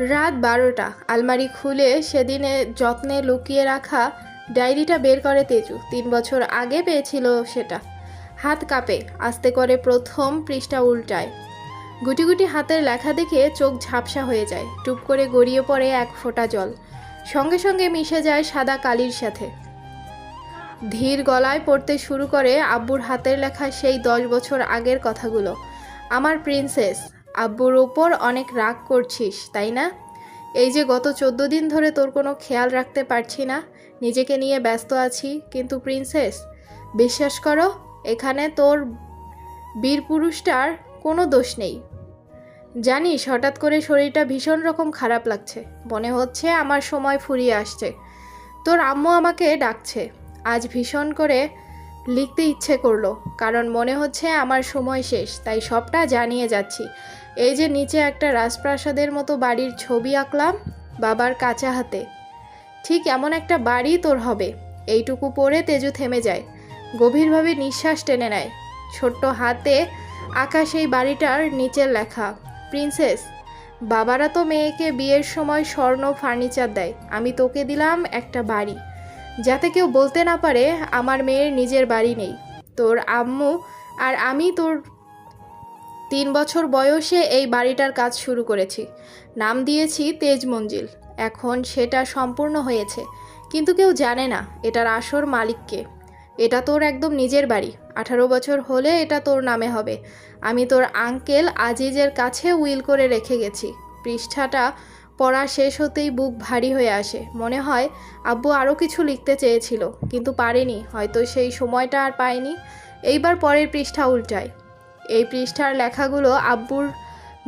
রাত বারোটা। আলমারি খুলে সেদিনে যত্নে লুকিয়ে রাখা ডায়েরিটা বের করে তেজু। তিন বছর আগে পেয়েছিল সেটা। হাত কাঁপে, আস্তে করে প্রথম পৃষ্ঠা উল্টায়। গুটি গুটি হাতের লেখা দেখে চোখ ঝাপসা হয়ে যায়। টুপ করে গড়িয়ে পড়ে এক ফোঁটা জল। সঙ্গে সঙ্গে মিশে যায় সাদা কালির সাথে। ধীর গলায় পড়তে শুরু করে আব্বুর হাতের লেখা সেই দশ বছর আগের কথাগুলো। আমার প্রিন্সেস আব্বুর ওপর অনেক রাগ করছিস, তাই না? এই যে গত চোদ্দ দিন ধরে তোর কোনো খেয়াল রাখতে পারছি না, নিজেকে নিয়ে ব্যস্ত আছি, কিন্তু প্রিন্সেস, বিশ্বাস করো, এখানে তোর বীর পুরুষটার কোনো দোষ নেই। জানিস, হঠাৎ করে শরীরটা ভীষণ রকম খারাপ লাগছে, মনে হচ্ছে আমার সময় ফুরিয়ে আসছে। তোর আম্মু আমাকে ডাকছে, আজ ভীষণ করে লিখতে ইচ্ছে করল, কারণ মনে হচ্ছে আমার সময় শেষ, তাই সবটা জানিয়ে যাচ্ছি। এই যে নিচে একটা রাজপ্রাসাদের মতো বাড়ির ছবি আঁকলাম বাবার কাঁচা হাতে। ঠিক এমন একটা বাড়ি তোর হবে। এইটুকু পরে তেজু থেমে যায়। গভীরভাবে নিঃশ্বাস টেনে নেয়। ছোট্ট হাতে আঁকা সেই বাড়িটার নিচের লেখা, প্রিন্সেস, বাবারা তো মেয়েকে বিয়ের সময় স্বর্ণ ফার্নিচার দেয়। আমি তোকে দিলাম একটা বাড়ি। যাতে কেউ বলতে না পারে আমার মেয়ের নিজের বাড়ি নেই। তোর আম্মু আর আমি তোর তিন বছর বয়সে এই বাড়িটার কাজ শুরু করেছি। নাম দিয়েছি তেজ মঞ্জিল। এখন সেটা সম্পূর্ণ হয়েছে। কিন্তু কেউ জানে না এটার আসর মালিককে। এটা তোর একদম নিজের বাড়ি। আঠারো বছর হলে এটা তোর নামে হবে। আমি তোর আঙ্কেল আজিজের কাছে উইল করে রেখে গেছি। পৃষ্ঠাটা পড়া শেষ হতেই বুক ভারী হয়ে আসে। মনে হয় আব্বু আরও কিছু লিখতে চেয়েছিল, কিন্তু পারেনি। হয়তো সেই সময়টা আর পায়নি। এইবার পরের পৃষ্ঠা উল্টায়। এই পৃষ্ঠার লেখাগুলো আব্বুর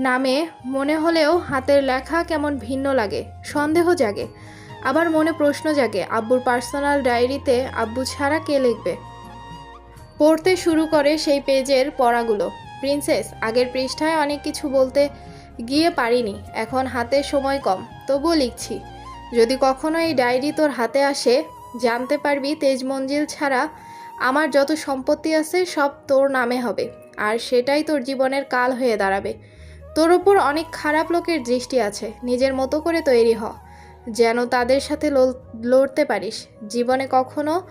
নামে মনে হলেও হাতের লেখা কেমন ভিন্ন লাগে, সন্দেহ জাগে। আবার মনে প্রশ্ন জাগে, আব্বুর পার্সোনাল ডায়েরিতে আব্বু ছাড়া কে লিখবে? পড়তে শুরু করে সেই পেজের পড়াগুলো। প্রিন্সেস, আগের পৃষ্ঠায় অনেক কিছু বলতে গিয়ে পারিনি, এখন হাতে সময় কম, তবুও লিখছি। যদি কখনো এই ডায়েরি তোর হাতে আসে, জানতে পারবি তেজ মঞ্জিল ছাড়া আমার যত সম্পত্তি আছে সব তোর নামে হবে। আর সেটাই তোর জীবনের কাল হয়ে দাঁড়াবে। তোর ওপর অনেক খারাপ লোকের দৃষ্টি আছে, নিজের মতো করে তৈরি হ। যেন তাদের সাথে লড়তে পারিস। জীবনে কখনো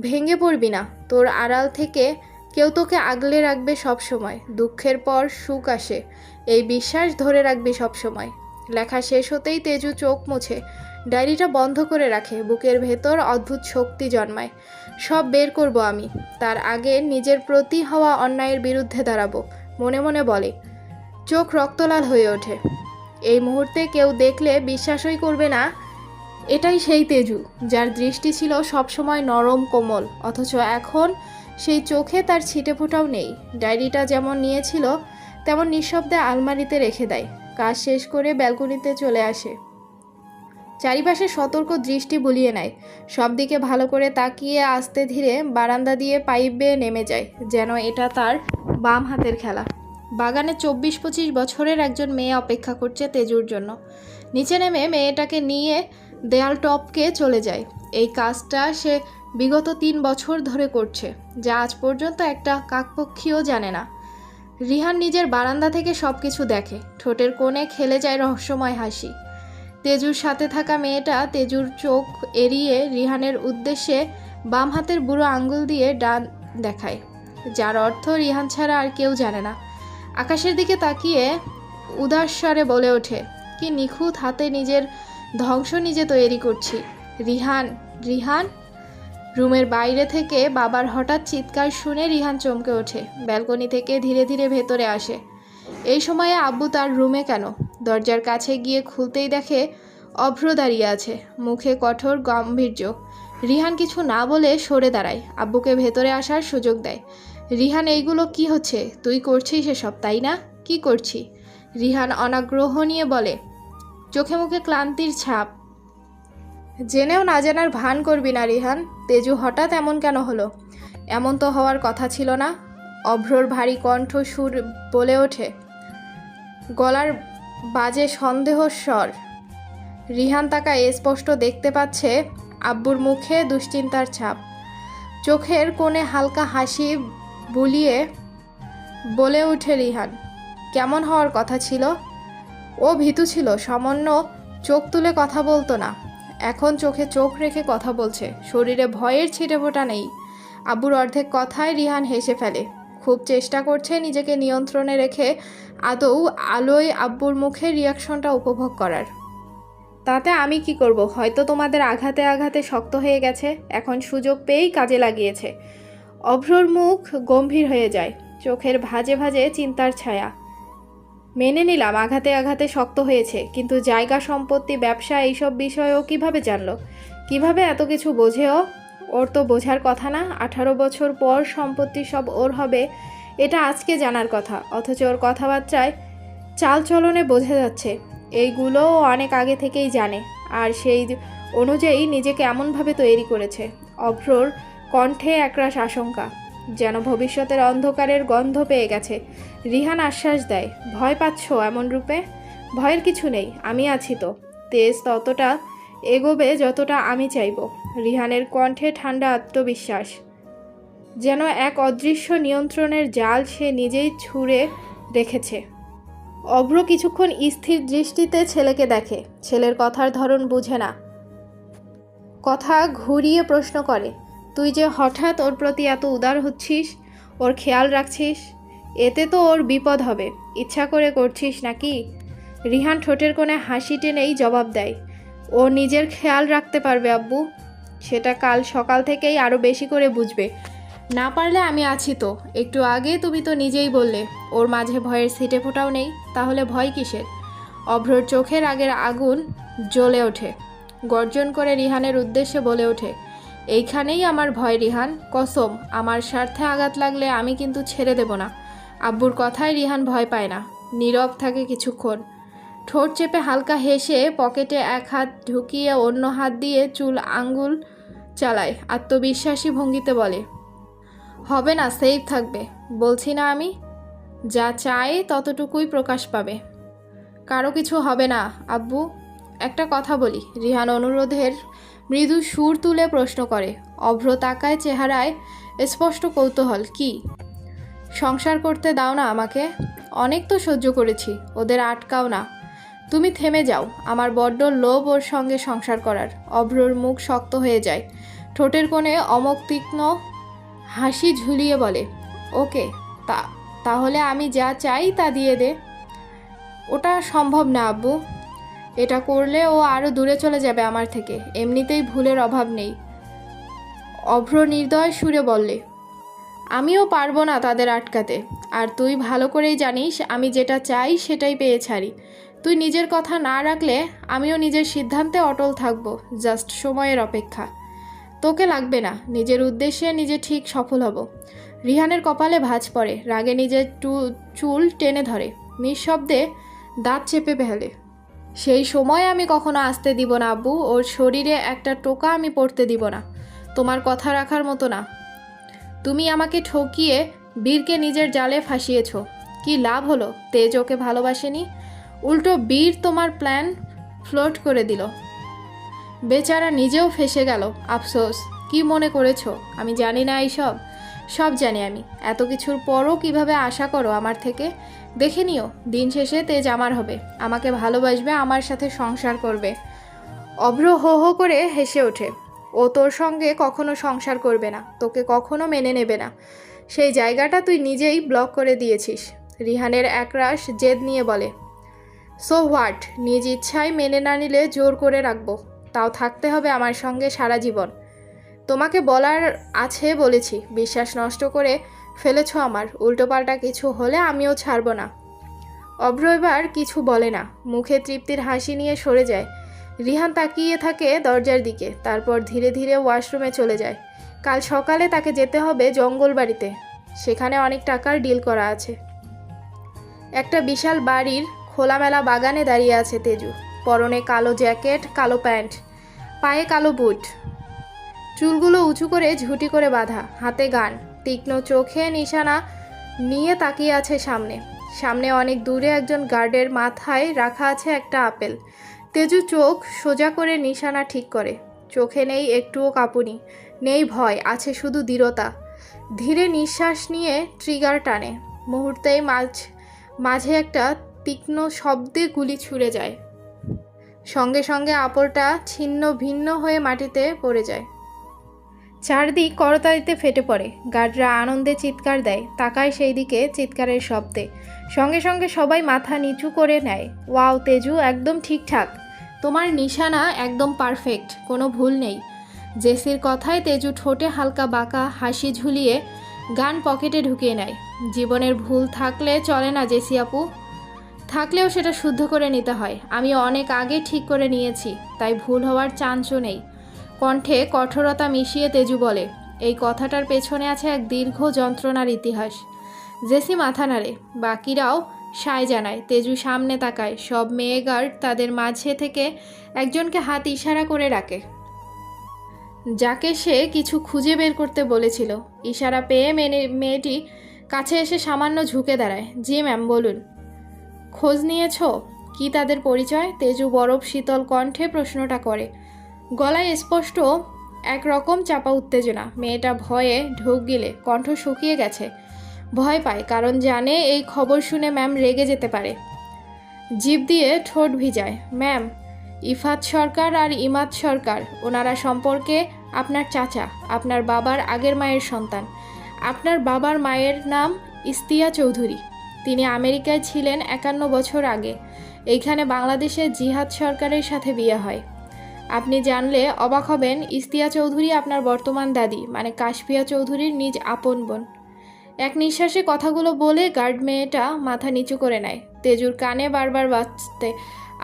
ভেঙে পড়বি না। তোর আড়াল থেকে কেউ তোকে আগলে রাখবে সব সময় দুঃখের পর সুখ আসে। এই বিশ্বাস ধরে রাখবি সব সময় লেখা শেষ হতেই তেজু চোখ মুছে। ডায়েরিটা বন্ধ করে রাখে। বুকের ভেতর অদ্ভুত শক্তি জন্মায়। সব বের করব আমি। তার আগে নিজের প্রতি হওয়া অন্যায়ের বিরুদ্ধে দাঁড়াবো, মনে মনে বলে। চোখ রক্তলাল হয়ে ওঠে। এই মুহূর্তে কেউ দেখলে বিশ্বাসই করবে না, এটাই সেই তেজু, যার দৃষ্টি ছিল সবসময় নরম কোমল, অথচ এখন সেই চোখে তার ছিটে ফোটাও নেই। ডায়েরিটা যেমন নিয়েছিল, তেমন নিঃশব্দে আলমারিতে রেখে দেয়। কাজ শেষ করে ব্যালকনিতে চলে আসে। চারিপাশে সতর্ক দৃষ্টি বুলিয়ে নেয়। সব দিকে ভালো করে তাকিয়ে আস্তে ধীরে বারান্দা দিয়ে পাইপ বেয়ে নেমে যায়, যেন এটা তার বাম হাতের খেলা। বাগানে চব্বিশ পঁচিশ বছরের একজন মেয়ে অপেক্ষা করছে তেজুর জন্য। নিচে নেমে মেয়েটাকে নিয়ে দেয়াল টপকে চলে যায়। এই কাজটা সে বিগত তিন বছর ধরে করছে, যা আজ পর্যন্ত একটা কাকপক্ষীও জানে না। রিহান নিজের বারান্দা থেকে সব কিছু দেখে, ঠোঁটের কোণে খেলে যায় রহস্যময় হাসি। তেজুর সাথে থাকা মেয়েটা তেজুর চোখ এড়িয়ে রিহানের উদ্দেশ্যে বাম হাতের বুড়ো আঙ্গুল দিয়ে ডান দেখায়, যার অর্থ রিহান ছাড়া আর কেউ জানে না। আকাশের দিকে তাকিয়ে উদাস স্বরে বলে ওঠে, কি নিখুঁত হাতে নিজের ধ্বংস নিজে তৈরি করছি। রিহান রিহান? রুমের বাইরে থেকে বাবার হঠাৎ চিৎকার শুনে রিহান চমকে ওঠে, ব্যালকনি থেকে ধীরে ধীরে ভেতরে আসে। এই সময়ে আব্বু তার রুমে কেন? দরজার কাছে গিয়ে খুলতেই দেখে অভ্র দাঁড়িয়ে আছে। মুখে কঠোর গাম্ভীর্য। রিহান কিছু না বলে সরে দাঁড়ায়। আব্বুকে ভেতরে আসার সুযোগ দেয়। রিহান, এইগুলো কি হচ্ছে? তুই করছিস এসব, তাই না? কি করছি? রিহান অনাগ্রহ নিয়ে বলে, চোখে মুখে ক্লান্তির ছাপ। জেনেও না জানার ভান করবি না রিহান। তেজু হঠাৎ এমন কেন হলো? এমন তো হওয়ার কথা ছিল না। অভ্রর ভারী কণ্ঠ সুর বলে ওঠে, গলার বাজে সন্দেহ স্বর। রিহান তাকায় স্পষ্ট দেখতে পাচ্ছে আব্বুর মুখে দুশ্চিন্তার ছাপ। চোখের কোণে হালকা হাসি বুলিয়ে বলে ওঠে রিহান, কেমন হওয়ার কথা ছিল? ও ভীতু ছিল, সামান্য চোখ তুলে কথা বলতো না। এখন চোখে চোখ রেখে কথা বলছে। শরীরে ভয়ের ছিটেফোঁটা নেই। আব্বুর অর্ধেক কথায় রিহান হেসে ফেলে খুব চেষ্টা করছে নিজেকে নিয়ন্ত্রণে রেখে আদৌ আলোয় আব্বুর মুখের রিয়াকশনটা উপভোগ করার। তাতে আমি কি করব? হয়তো তোমাদের আঘাতে আঘাতে শক্ত হয়ে গেছে। এখন সুযোগ পেয়েই কাজে লাগিয়েছে। অভ্রর মুখ গম্ভীর হয়ে যায়। চোখের ভাজে ভাজে চিন্তার ছায়া। মেনে নিলাম, আঘাতে আঘাতে শক্ত হয়েছে। কিন্তু জায়গা সম্পত্তি, ব্যবসা, এইসব বিষয়েও কীভাবে জানলো? কীভাবে এত কিছু বোঝেও ওর তো বোঝার কথা না, আঠারো বছর পর সম্পত্তি সব ওর হবে, এটা আজকে জানার কথা। অথচ ওর কথাবার্তায় চালচলনে বোঝা যাচ্ছে, এইগুলো অনেক আগে থেকেই জানে, আর সেই অনুযায়ী নিজেকে এমনভাবে তৈরি করেছে। অভ্রর কণ্ঠে একরাশ আশঙ্কা, যেন ভবিষ্যতের অন্ধকারের গন্ধ পেয়ে গেছে। রিহান আশ্বাস দেয়, ভয় পাচ্ছ এমন রূপে? ভয়ের কিছু নেই, আমি আছি তো। তেজ ততটা এগোবে যতটা আমি চাইব। রিহানের কণ্ঠে ঠান্ডা আত্মবিশ্বাস। যেন এক অদৃশ্য নিয়ন্ত্রণের জাল সে নিজেই ছুঁড়ে রেখেছে। অভ্র কিছুক্ষণ স্থির দৃষ্টিতে ছেলেকে দেখে। ছেলের কথার ধরন বুঝে না। কথা ঘুরিয়ে প্রশ্ন করে, তুই যে হঠাৎ ওর প্রতি এত উদার হচ্ছিস, ওর খেয়াল রাখছিস? এতে তো ওর বিপদ হবে। ইচ্ছা করে করছিস নাকি? রিহান ঠোঁটের কোণে হাসি টেনেই জবাব দেয়। ও নিজের খেয়াল রাখতে পারবে, আব্বু। সেটা কাল সকাল থেকেই আরও বেশি করে বুঝবে। না পারলে আমি আছি তো। একটু আগে তুমি তো নিজেই বললে, ওর মাঝে ভয়ের সিটে ফোটাও নেই, তাহলে ভয় কিসের? অভ্রর চোখের আগের আগুন জ্বলে ওঠে। গর্জন করে রিহানের উদ্দেশ্যে বলে ওঠে, এইখানেই আমার ভয় রিহান, কসম, আমার স্বার্থে আঘাত লাগলে আমি কিন্তু ছেড়ে দেব না। আব্বুর কথায় রিহান ভয় পায় না, নীরব থাকে কিছুক্ষণ। ঠোঁট চেপে হালকা হেসে পকেটে এক হাত ঢুকিয়ে অন্য হাত দিয়ে চুল আঙ্গুল চালায়। আত্মবিশ্বাসী ভঙ্গিতে বলে, হবে না সেফ থাকবে। বলছি না আমি, যা চাই ততটুকুই প্রকাশ পাবে। কারও কিছু হবে না, আব্বু। একটা কথা বলি, রিহান অনুরোধের মৃদু সুর তুলে প্রশ্ন করে, অভ্র তাকায় চেহারায় স্পষ্ট কৌতূহল, কি? সংসার করতে দাও না আমাকে? অনেক তো সহ্য করেছি, ওদের আটকাও না। তুমি থেমে যাও, আমার বড্ড লোভ ওর সঙ্গে সংসার করার। অভ্রর মুখ শক্ত হয়ে যায়। ঠোঁটের কোণে অমক তীক্ষ্ণ হাসি ঝুলিয়ে বলে, ওকে, তা, তাহলে আমি যা চাই তা দিয়ে দে। ওটা সম্ভব না, আব্বু। এটা করলে ও আরও দূরে চলে যাবে আমার থেকে। এমনিতেই ভুলের অভাব নেই। অভ্র নির্দয় সুরে বললে, আমিও পারব না তাদের আটকাতে। আর তুই ভালো করেই জানিস, আমি যেটা চাই সেটাই পেয়ে ছাড়ি। তুই নিজের কথা না রাখলে আমিও নিজের সিদ্ধান্তে অটল থাকব, জাস্ট সময়ের অপেক্ষা। তোকে লাগবে না, নিজের উদ্দেশ্যে নিজে ঠিক সফল হব। রিহানের কপালে ভাঁজ পড়ে, রাগে নিজের চুল টেনে ধরে। নিঃশব্দে দাঁত চেপে ফেলে। সেই সময় আমি কখনো আসতে দিব না, আব্বু। ওর শরীরে একটা টোকা আমি পড়তে দিব না। তোমার কথা রাখার মতো না। তুমি আমাকে ঠকিয়ে বীরকে নিজের জালে ফাঁসিয়েছ। কি লাভ হলো? তেজ ওকে ভালোবাসেনি? উল্টো বীর তোমার প্ল্যান ফ্লোট করে দিল। বেচারা নিজেও ফেসে গেল। আফসোস, কি মনে করেছ? আমি জানি না এইসব। সব জানি আমি। এত কিছুর পরও কীভাবে আশা করো আমার থেকে? দেখে নিও, দিন শেষে তেজ আমার হবে। আমাকে ভালোবাসবে, আমার সাথে সংসার করবে। অভ্র হো হো করে হেসে ওঠে। ও তোর সঙ্গে কখনো সংসার করবে না। তোকে কখনো মেনে নেবে না। সেই জায়গাটা তুই নিজেই ব্লক করে দিয়েছিস। রিহানের একরাশ জেদ নিয়ে বলে সো হোয়াট নিজ ইচ্ছায় মেনে না নিলে জোর করে রাখব। তাও থাকতে হবে আমার সঙ্গে সারা জীবন। তোমাকে বলার আছে বলেছি। বিশ্বাস নষ্ট করে ফেলেছ আমার। উল্টোপাল্টা কিছু হলে আমিও ছাড়বো না। অভ্র এবার কিছু বলে না। মুখে তৃপ্তির হাসি নিয়ে সরে যায়। রিহান তাকিয়ে থাকে দরজার দিকে। তারপর ধীরে ধীরে ওয়াশরুমে চলে যায়। কাল সকালে তাকে যেতে হবে জঙ্গল বাড়িতে। সেখানে অনেক টাকার ডিল করা আছে। একটা বিশাল বাড়ির খোলামেলা বাগানে দাঁড়িয়ে আছে তেজু। পরনে কালো জ্যাকেট, কালো প্যান্ট, পায়ে কালো বুট। চুলগুলো উঁচু করে ঝুটি করে বাঁধা, হাতে গান। তীক্ষ্ণ চোখে নিশানা নিয়ে তাকিয়ে আছে সামনে। সামনে অনেক দূরে একজন গার্ডের মাথায় রাখা আছে একটা আপেল। তেজু চোখ সোজা করে নিশানা ঠিক করে। চোখে নেই একটুও কাঁপুনি। নেই ভয়, আছে শুধু দৃঢ়তা। ধীরে নিঃশ্বাস নিয়ে ট্রিগার টানে। মুহূর্তেই মাঝ, মাঝে একটা তীক্ষ্ণ শব্দে গুলি ছুড়ে যায়। সঙ্গে সঙ্গে আপরটা ছিন্ন ভিন্ন হয়ে মাটিতে পড়ে যায়। চারদিক করতালিতে ফেটে পড়ে। গার্ডরা আনন্দে চিৎকার দেয়, তাকায় সেই দিকে চিৎকারের শব্দে। সঙ্গে সঙ্গে সবাই মাথা নিচু করে নেয়। ওয়াও, তেজু, একদম ঠিকঠাক। তোমার নিশানা একদম পারফেক্ট, কোনো ভুল নেই। জেসির কথায় তেজু ঠোঁটে হালকা বাঁকা হাসি ঝুলিয়ে গান পকেটে ঢুকিয়ে নেয়। জীবনের ভুল থাকলে চলে না জেসি আপু। থাকলেও সেটা শুদ্ধ করে নিতে হয়। আমি অনেক আগে ঠিক করে নিয়েছি, তাই ভুল হওয়ার চান্সও নেই। কণ্ঠে কঠোরতা মিশিয়ে তেজু বলে, এই কথাটার পেছনে আছে এক দীর্ঘ যন্ত্রণার ইতিহাস। জেসি মাথা নাড়ে বাকিরাও সায় জানায়, তেজু সামনে তাকায়, সব মেয়ে গার্ড তাদের মাঝে থেকে একজনকে হাত ইশারা করে রাখে যাকে সে কিছু খুঁজে বের করতে বলেছিল। ইশারা পেয়ে মেনে, মেয়েটি কাছে এসে সামান্য ঝুঁকে দাঁড়ায়। জি ম্যাম, বলুন। খোঁজ নিয়েছ? কি তাদের পরিচয়? তেজু বরফ শীতল কণ্ঠে প্রশ্নটা করে। গলায় স্পষ্ট, একরকম চাপা উত্তেজনা। মেয়েটা ভয়ে ঢোক গিলে, কণ্ঠ শুকিয়ে গেছে। ভয় পায়, কারণ জানে এই খবর শুনে ম্যাম রেগে যেতে পারে। জিভ দিয়ে ঠোঁট ভিজায়। ম্যাম, ইফাত সরকার আর ইমাদ সরকার, ওনারা সম্পর্কে আপনার চাচা, আপনার বাবার আগের মায়ের সন্তান। আপনার বাবার মায়ের নাম ইস্তিয়া চৌধুরী। তিনি আমেরিকায় ছিলেন একান্ন বছর আগে। এইখানে বাংলাদেশে জিহাদ সরকারের সাথে বিয়ে হয়। আপনি জানলে অবাক হবেন, ইস্তিয়া চৌধুরী আপনার বর্তমান দাদি মানে কাশফিয়া চৌধুরীর নিজ আপন বোন। এক নিঃশ্বাসে কথাগুলো বলে গার্ড মেয়েটা মাথা নিচু করে নেয়। তেজুর কানে বারবার বাঁচতে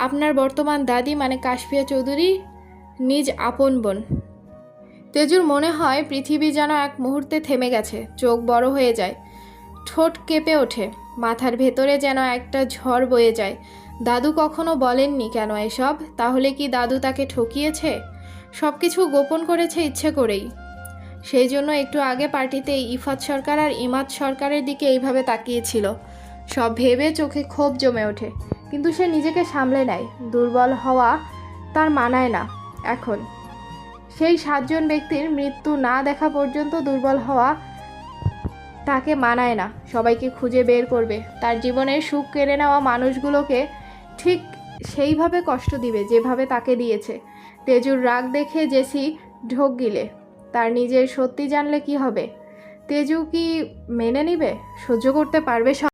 আপনার বর্তমান দাদি মানে কাশফিয়া চৌধুরী, নিজ আপন বোন। তেজুর মনে হয় পৃথিবী যেন এক মুহূর্তে থেমে গেছে, চোখ বড় হয়ে যায়, ঠোঁট কেঁপে ওঠে। মাথার ভেতরে যেন একটা ঝড় বয়ে যায়। দাদু কখনো বলেননি কেন এসব? তাহলে কি দাদু তাকে ঠকিয়েছে? সব কিছু গোপন করেছে ইচ্ছে করেই। সেই জন্য একটু আগে পার্টিতে ইফাত সরকার আর ইমাদ সরকারের দিকে এইভাবে তাকিয়েছিল। সব ভেবে চোখে ক্ষোভ জমে ওঠে। কিন্তু সে নিজেকে সামলে নেয়। দুর্বল হওয়া তার মানায় না, এখন। সেই সাতজন ব্যক্তির মৃত্যু না দেখা পর্যন্ত দুর্বল হওয়া তাকে মানায় না। সবাইকে খুঁজে বের করবে। তার জীবনের সুখ কেড়ে নেওয়া মানুষগুলোকে ঠিক সেইভাবে কষ্ট দিবে যেভাবে তাকে দিয়েছে। তেজুর রাগ দেখে জেসি ঢোক গিলে। তার নিজের সত্যি জানলে কি হবে? তেজু কি মেনে নিবে? সহ্য করতে পারবে সব